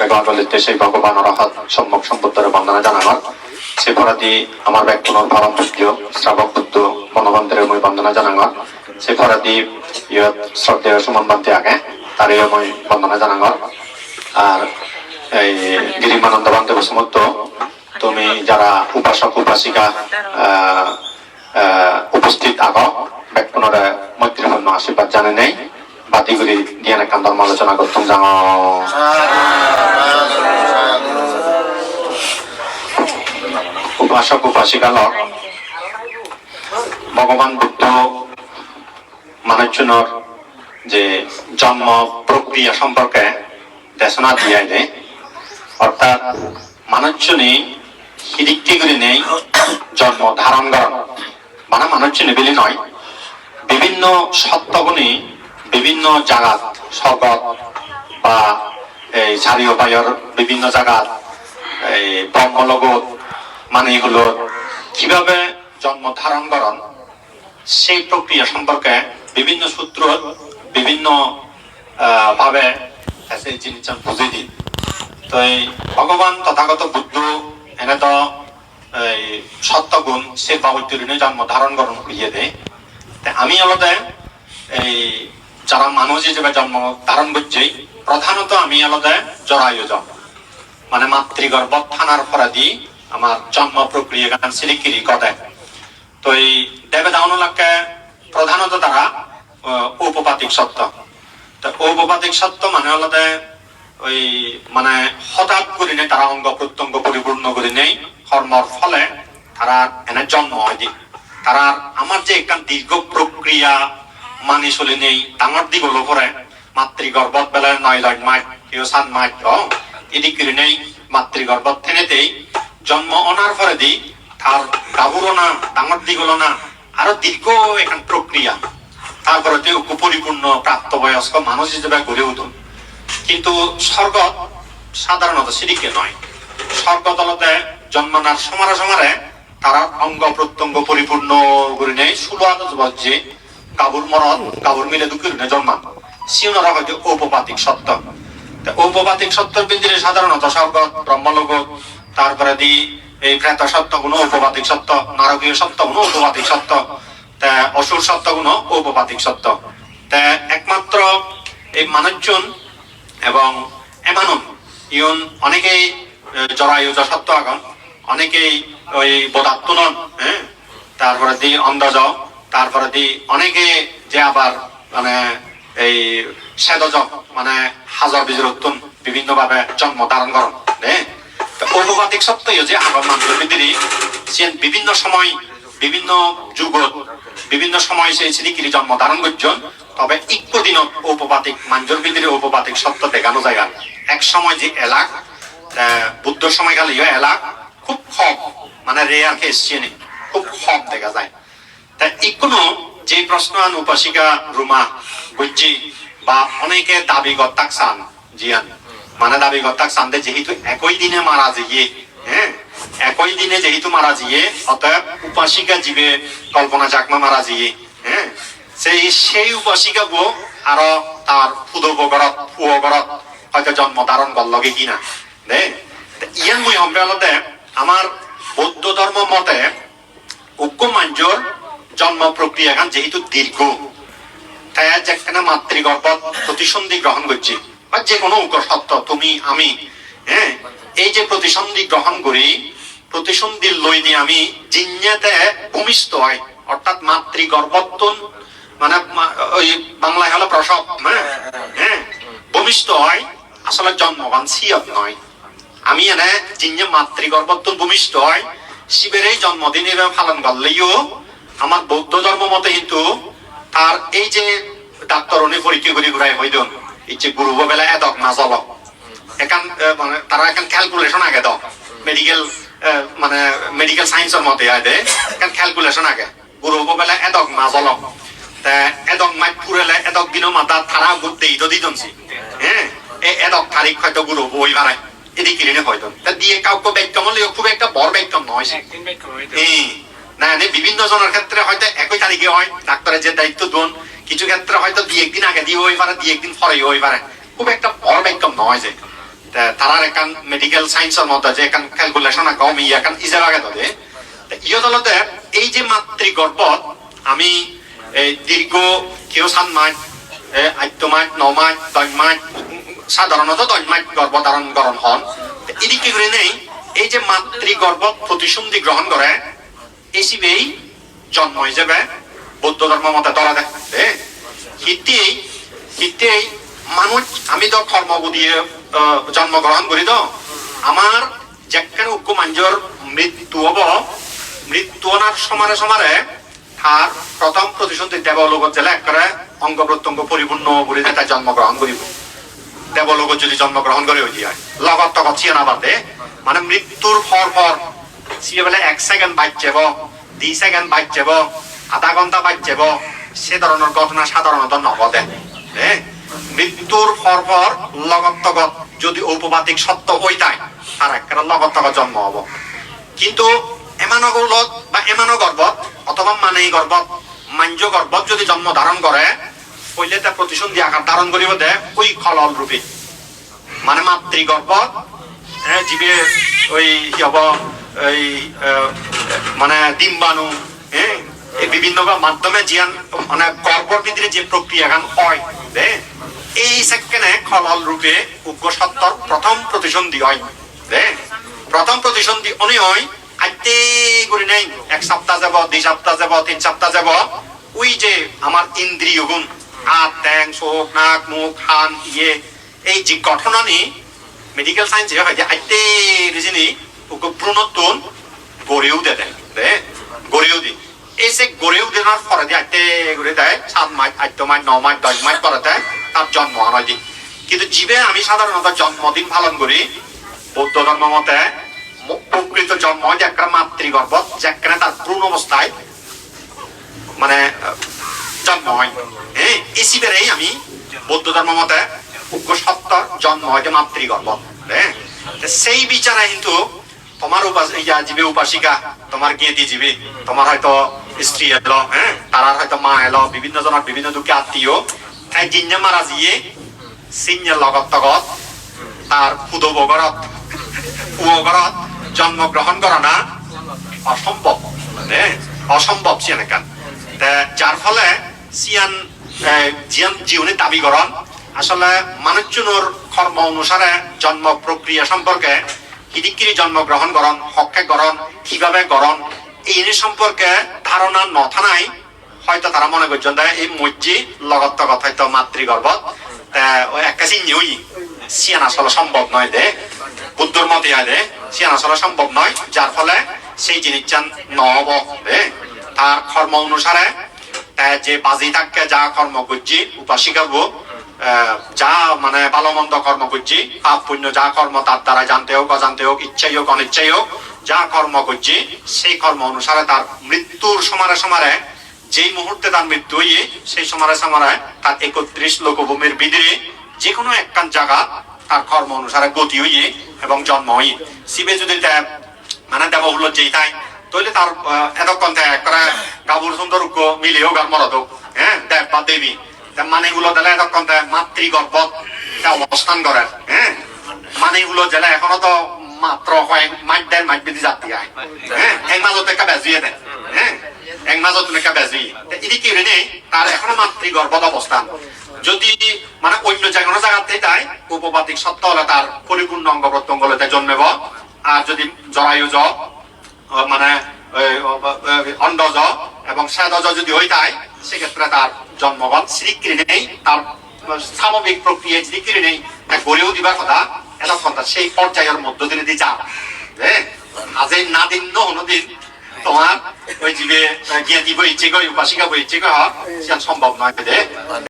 বেগৱাগলিতে সেই ভগৱানৰ হাত সম্মুখ সম্বুদ্ধৰে বন্দনা জনাঙৰ সেই ফৰাদি আমাৰ ব্যক্তিনৰ পৰম পূজ্য শ্ৰাৱক বুদ্ধ মনোবন্ধৰে মই বন্দনা জনাঙৰ সেই ফৰাদি ইয়াত শ্ৰদ্ধেয় সুমন বান্তি আগে তাৰেও মই বন্দনা জনাঙৰ আর এই গিরিমানন্দ বান্তে বসুমত্ত তুমি যারা উপাসক, উপাসিকা উপস্থিত আগ ব্যক্তিনরে মৈত্রীপূর্ণ আশীর্বাদ জানে নেই। বাতিগুলি দিয়ে কান ধর্ম আলোচনা করতাম, যাও। উপাসক উপাসিকালক ভগবান বুদ্ধ, মানুষজনের যে জন্ম প্রক্রিয়া সম্পর্কে দেশনা দিয়ে দেয়। অর্থাৎ মানুষজনই হিরিক্তি নেই, জন্ম ধারণ করেন। মানে মানুষজনে বেলি নয়, বিভিন্ন সত্যগুণী বিভিন্ন জায়গাত স্বর্গত বা এই চারিও বায়র বিভিন্ন জায়গাত এই ব্রহ্মলগত মানে হলো কীভাবে জন্ম ধারণ করেন সেই প্রক্রিয়া সম্পর্কে বিভিন্ন সূত্র বিভিন্ন ভাবে সেই জিনিসটা বুঝে দিন তো এই ভগবান তথাগত বুদ্ধ এনে তো এই সত্য গুণ সে বাবুত্তরিণে জন্ম ধারণ করণ করিয়ে দেয় আমি আলাদা এই যারা মানুষ হিসেবে জন্ম ধারণ করছে প্রধানত আমি আলাদা জরায়ুজ মানে মাতৃগর্ভ থানার ফরাদি আমার জন্ম প্রক্রিয়া গান সিলিকিরি কদে তো এই দেবে দাউনলাকে প্রধানত তারা আহ, উপপাতিক সত্য। তো ঔপপাতিক সত্য মানে হলতে ওই মানে হঠাৎ করে নেই তারা অঙ্গ প্রত্যঙ্গ পরিপূর্ণ করে নেই কর্মর ফলে তারা এনে জন্ম হয় তারা আমার যে একটা দীর্ঘ প্রক্রিয়া মানি চলি নেই ডাঙর দিক হলো পরে মাতৃগর্ভত বেলায় নয় লয় মাঠ কেউ সাত মাঠ এদিক করে নেই মাতৃগর্ভত থেনেতেই জন্ম অনার পরে দি তার গাভুরো না ডাঙর দিক হলো না আরও দীর্ঘ এখান প্রক্রিয়া তারপরে পরিপূর্ণ প্রাপ্তবয়স্ক মানুষ হিসেবে গড়ে উঠুন কিন্তু স্বর্গ সাধারণত সিঁড়িকে নয় স্বর্গ দলতে জন্মানার সমারে সমারে তারা অঙ্গ প্রত্যঙ্গ পরিপূর্ণ করে নেয় ষোলো আদশ বজ্জে কাবুর মরণ কাবুর মিলে দুঃখের নে জন্মান সিউনরা হয়তো ঔপপাতিক সত্য। ঔপপাতিক সত্যের বিন্দিরে সাধারণত স্বর্গ ব্রহ্মলোক, তারপরে দি এই প্রেত সত্য গুণ ঔপপাতিক সত্য, নারকীয় সত্য গুণ ঔপপাতিক সত্য, তা অসুর সত্য গুণ ঔপপাতিক সত্য। তা একমাত্র এই মানুষজন এবং এমানুন, ইউন অনেকেই জরায়ু সত্য আগন, অনেকেই ওই বোধাত্মনন হ্যাঁ? তারপরে দি অন্ধজ তারপরে দি অনেকে যে আবার মানে এই সেদজ মানে হাজার বীজের উত্তম বিভিন্ন ভাবে জন্ম ধারণ করন হ্যাঁ ঔপপাতিক সত্যই যে আগর মানুষ বিভিন্ন সময়, বিভিন্ন যুগত, বিভিন্ন সময় সেই শ্রীকিরি জন্ম ধারণ করছেন, তবে ইক্য দিন ঔপপাতিক মাঞ্জর বিদির ঔপপাতিক সত্য দেখানো জায়গা এক সময় যে এলাক বুদ্ধ সময়কালে ইয়ে এলাক, খুব কম মানে রেয়ার কেস চিনি খুব কম দেখা যায়। ইকোনো যে প্রশ্ন আন উপাসিকা রুমা বুঝছি, বা অনেকে দাবি গত্তাক জিয়ান মানে দাবি গত্তাক যেহেতু একই দিনে মারা গিয়ে হ্যাঁ? একই দিনে যেহেতু মারা গিয়ে অতএব উপাসিকা জীবে কল্পনা চাকমা মারা গিয়ে হ্যাঁ? সেই সেই উপাসিকা বো আরও তার ফুদবগরত ফুয়গরত হয়তো জন্ম ধারণ কিনা, দে? ইয়ান মুই সম্পর্কে আমার বৌদ্ধ ধর্ম মতে উগ্র মাঞ্জর জন্ম প্রক্রিয়া গান যেহেতু দীর্ঘ, তাই যেখানে মাতৃগর্ভ প্রতিসন্ধি গ্রহণ করছি। বা যে কোনো সত্য তুমি, আমি হ্যাঁ? এই যে প্রতিসন্ধি গ্রহণ করি, প্রতিসন্ধি লই দিয়ে আমি জিঞ্জাতে ভূমিষ্ঠ হয়। অর্থাৎ মাতৃগর্ভত্বন মানে ওই বাংলায় হলো প্রসব হ্যাঁ? হ্যাঁ? ভূমিষ্ঠ হয়, আসলে জন্মবান সিয়ত নয়। আমি এনে জিঞ্জে মাতৃগর্ভত্বন ভূমিষ্ঠ হয় শিবের এই জন্মদিন পালন করলেও আমার বৌদ্ধ ধর্ম মতে কিন্তু তার এই যে ডাক্তার অনে পরীক্ষা করে ঘুরাই হইল এই যে গুরু বেলা এদক না জল এখান মানে তারা এখন ক্যালকুলেশন আগে দাও মেডিকেল মানে মেডিকেল সায়েন্সের মতে আয় দে এখন ক্যালকুলেশন আগে। গুরু বেলা এদক না তা এদক মাই পুরেলে এদক দিন মাতা তারা ঘুরতে ইতো দিতনছি হ্যাঁ এদক তারিখ হয়তো গুরু বই বাড়ায় এদিকে হয়তো। তা দিয়ে কাউকে ব্যক্তম হলেও খুব একটা বড় ব্যক্তম নয় না বিভিন্ন জনের ক্ষেত্রে হয়তো একই তারিখে হয় ডাক্তারের যে দায়িত্ব দোন কিছু ক্ষেত্রে হয়তো দুই একদিন আগে দিয়ে হই পারে দুই একদিন পরে হই পারে খুব একটা বড় ব্যক্তম নয় যে। তারার একান মেডিকেল সায়েন্সের মধ্যে যে, একান ক্যালকুলেশন কম, ই একান ইজে লাগে তাদের ইয়দলতে এই যে মাতৃগর্ভ আমি এই দীর্ঘ কেউ সাত মাস আদ্য মাস ন মাস দশ মাস সাধারণত দশ মাস গর্ভ ধারণ করণ হন। এদিকে করে নেই এই যে মাতৃ মাতৃগর্ভ প্রতিসন্ধি গ্রহণ করে এসিবেই জন্ম হিসেবে বৌদ্ধ ধর্ম মতে ধরা দেয়। হিতেই হিতেই মানুষ, আমি তো কর্ম দিয়ে জন্মগ্রহণ করি তো। আমার যেখানে উগ্র মাঞ্জর মৃত্যু হব, মৃত্যু অনার সমারে সমারে তার প্রথম প্রতিশ্রুতি দেবলোকত জেলা একবারে অঙ্গ প্রত্যঙ্গ পরিপূর্ণ করে তাই জন্মগ্রহণ করিব। দেবলোকত যদি জন্মগ্রহণ করে হয়ে যায় লগত তকত চিয়ে না বাদে মানে মৃত্যুর পর পর সিয়ে বলে এক সেকেন্ড বাইক যাব দুই সেকেন্ড বাইক যাব আধা ঘণ্টা বাইক যাব সে ধরনের ঘটনা সাধারণত নগদে মৃত্যুর পর পর লগত যদি ঔপবাদিক সত্য হইতাই তার একটা লগত তগত জন্ম হব। কিন্তু এমানো গৌলত বা এমানো গর্ভত অথবা মানেই গর্ভত মাঞ্জ গর্ভত যদি জন্ম ধারণ করে পইলে তা প্রতিসন্ধি আকার ধারণ করিব দে, ওই খলল রূপে মানে মাতৃ গর্ভত হ্যাঁ জীবে ওই কি হব এই মানে ডিম্বাণু হ্যাঁ এই বিভিন্ন মাধ্যমে জিয়ান মানে গর্ভর ভিতরে যে প্রক্রিয়া গান হয় দে এই সেকেন্ডে খলল রূপে উগ্র সত্তর প্রথম প্রতিসন্ধি হয় দে প্রথম প্রতিসন্ধি উনি হয়, আইতে করে নেই, এক সপ্তাহ যাব, দুই সপ্তাহ যাব, তিন সপ্তাহ যাব। ওই যে আমার ইন্দ্রিয় গুণ, হাত ট্যাং চোখ, নাক, মুখ হান ইয়ে এই যে ঘটনা মেডিকেল সায়েন্স হয় যে আইতে ওকে প্রণতুন গড়েও দে দেয়, দে, গড়েও দি। এই সে গড়েও দেওয়ার পরে দিয়ে আইতে গড়ে দেয়, সাত মাস আট মাস ন মাস দশ মাস পরে দেয়, তার জন্ম হয় দি কিন্তু জীবে আমি সাধারণত জন্মদিন পালন করি, বৌদ্ধ ধর্ম মতে প্রকৃত জন্ম যে একটা মাতৃগর্ভ যেখানে তার ভ্রূণ অবস্থায় মানে জন্ম হয়। হ্যাঁ এসি বেড়েই আমি বৌদ্ধ ধর্ম মতে সত্য জন্ম হয় যে মাতৃগর্ভ। হ্যাঁ সেই বিচারে কিন্তু তোমার ইয়া জীবে উপাসিকা, তোমার গিয়ে জীবে। তোমার হয়তো স্ত্রী এলো হ্যাঁ? তারার হয়তো মা এলো, বিভিন্ন জনের বিভিন্ন দুঃখে আত্মীয়। তাই জিন্নে মারা জিয়ে, সিন্যের লগত তগত, তার ফুদব ঘরত পুয় ঘরত জন্মগ্রহণ করা না, অসম্ভব। হ্যাঁ অসম্ভব সিয়ান একান যার ফলে সিয়ান জিয়ান জীবনে দাবি করন আসলে মানুষজনের কর্ম অনুসারে জন্ম প্রক্রিয়া সম্পর্কে কিদিকিরি জন্মগ্রহণ করন হকে করন কীভাবে করন এই সম্পর্কে ধারণা নথানাই হয়তো তারা মনে করছেন এই মজ্জি লগত তগত হয়তো ওই একটা চিহ্নই সিয়ান আসলে সম্ভব নয় দে বুদ্ধর মতে হয় দে সিয়ান আসলে সম্ভব নয় যার ফলে সেই জিনিসটা নহব দে। তার কর্ম অনুসারে যে বাজি থাকে, যা কর্ম করছি উপাসিকা যা মানে ভালো মন্দ কর্ম করছি পাপ পুণ্য যা কর্ম তার দ্বারা জানতে হোক, অজান্তে হোক, ইচ্ছাই হোক, অনিচ্ছাই হোক, যা কর্ম করছি সেই কর্ম অনুসারে তার মৃত্যুর সমারে সমারে যেই মুহূর্তে তার মৃত্যু হইয়ে, সেই সমারে সমারে তার একত্রিশ লোকভূমির বিদিরে যে কোনো একখান জায়গা তার কর্ম অনুসারে গতি হইয়ে এবং জন্ম হইয়ে। শিবে যদি মানে দেব হলো যেই তাই তাহলে তার এতক্ষণ থেকে করে গাবুর সুন্দর মিলেও গার মরদ হ্যাঁ দেব বা দেবী। তা মানে গুলো দিলে এতক্ষণ মাতৃগর্ভ। অবস্থান করেন হ্যাঁ? মানে এখনও তো মাত্র হয় মাইট দেন মাইট জাতি আয়। হ্যাঁ? এক মাজত একটা বেজিয়ে দেন হ্যাঁ? এক মাজত একটা বেজি। কি রে তার এখনও অবস্থান। যদি মানে অন্য যে কোনো জায়গাতে তাই উপবাদিক সত্য হলে তার পরিপূর্ণ অঙ্গ প্রত্যঙ্গ হলে জন্মেব। আর যদি জরায়ু জ মানে অন্ডজ এবং সেদজ যদি হয়ে যায় সেক্ষেত্রে তার জন্মগত শ্রীকৃ নেই তার স্বাভাবিক প্রক্রিয়ায় শ্রীকৃ নেই তা গড়েও দিবার কথা এটা কথা সেই পর্যায়ের মধ্য দিয়ে দিয়ে যা হ্যাঁ আজ না দিন দিন, তোমার ওই জীবে গিয়ে দিব ইচ্ছে করে, উপাসিকা বই ইচ্ছে সম্ভব নয়